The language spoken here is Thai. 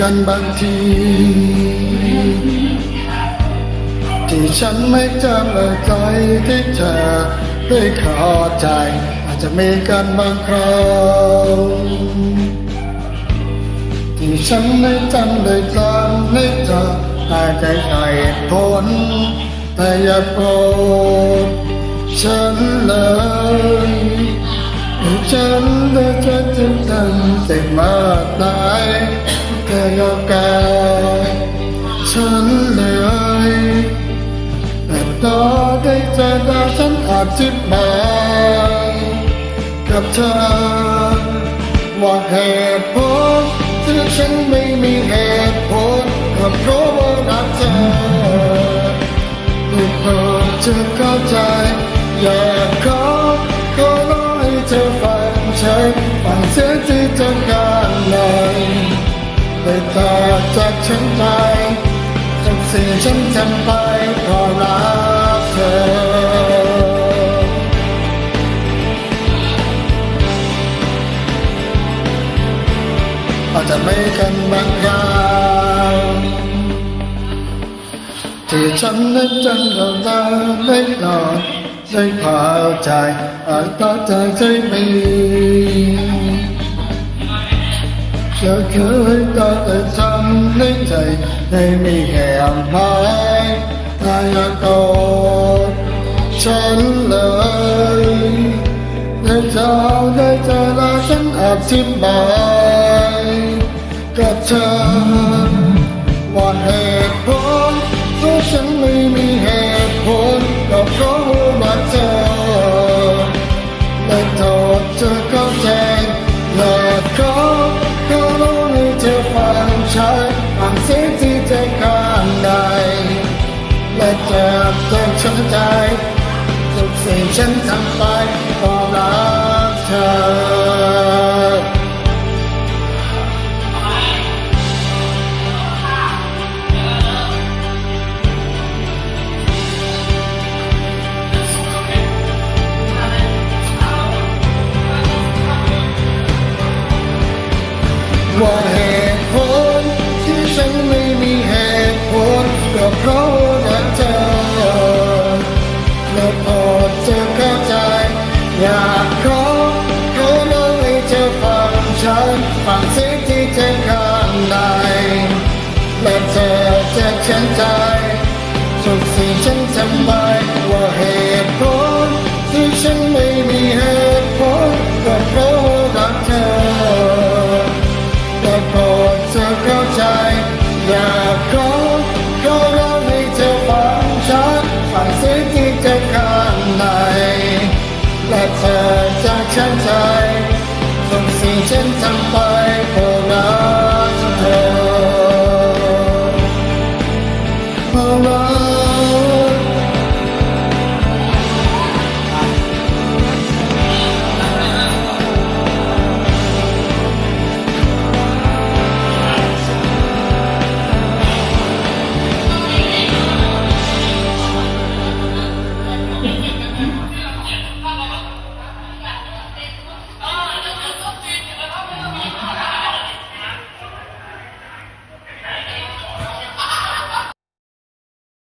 กันบางที ที่ฉันไม่จำเลยใจที่เธอได้เขอใจ อาจจะมีกันบางครั้งที่ฉันไม่จำเลยตามไม่จำอาจจะใช่เหตุผลแต่อย่าโปรดฉันเลยฉันได้จะจึงตั้งใจมากมา อธิบายกับเธอ ว่าเหตุผลที่ฉันไม่มีเหตุผลก็เพราะว่ารักเธอได้โปรดเธอเข้าใจ อยากขอขอร้องให้เธอฟังฉันฟังเสียงที่เธอการในได้ตาจากฉันไปทุกสิ่งฉันทำไปเพราะรัก กันบางครั้งที่ฉันนั้นจังกับเธอไม่นอนได้พาใจอาจต่อใจใจมีจะเคยต่อแต่ทำในใจให้มีแห่งหายถ้ายกกอดฉันเลยได้เจ้าได้เจอแล้วฉันอธิบาย กับเธอว่าเหตุผลเพราฉันไม่มีเหตุผลก็เพราะว่าเธอและโทษเธอเข้าใจอยากขอขอร้ให้เธอฟังฉันฟังเสียงที่ใจข้างในและเจ็บจนช้ำใจทุกสิ่งฉันทำไปเพราะรักเธอ ที่ฉัน จากฉันใจส่งสีฉันทำไป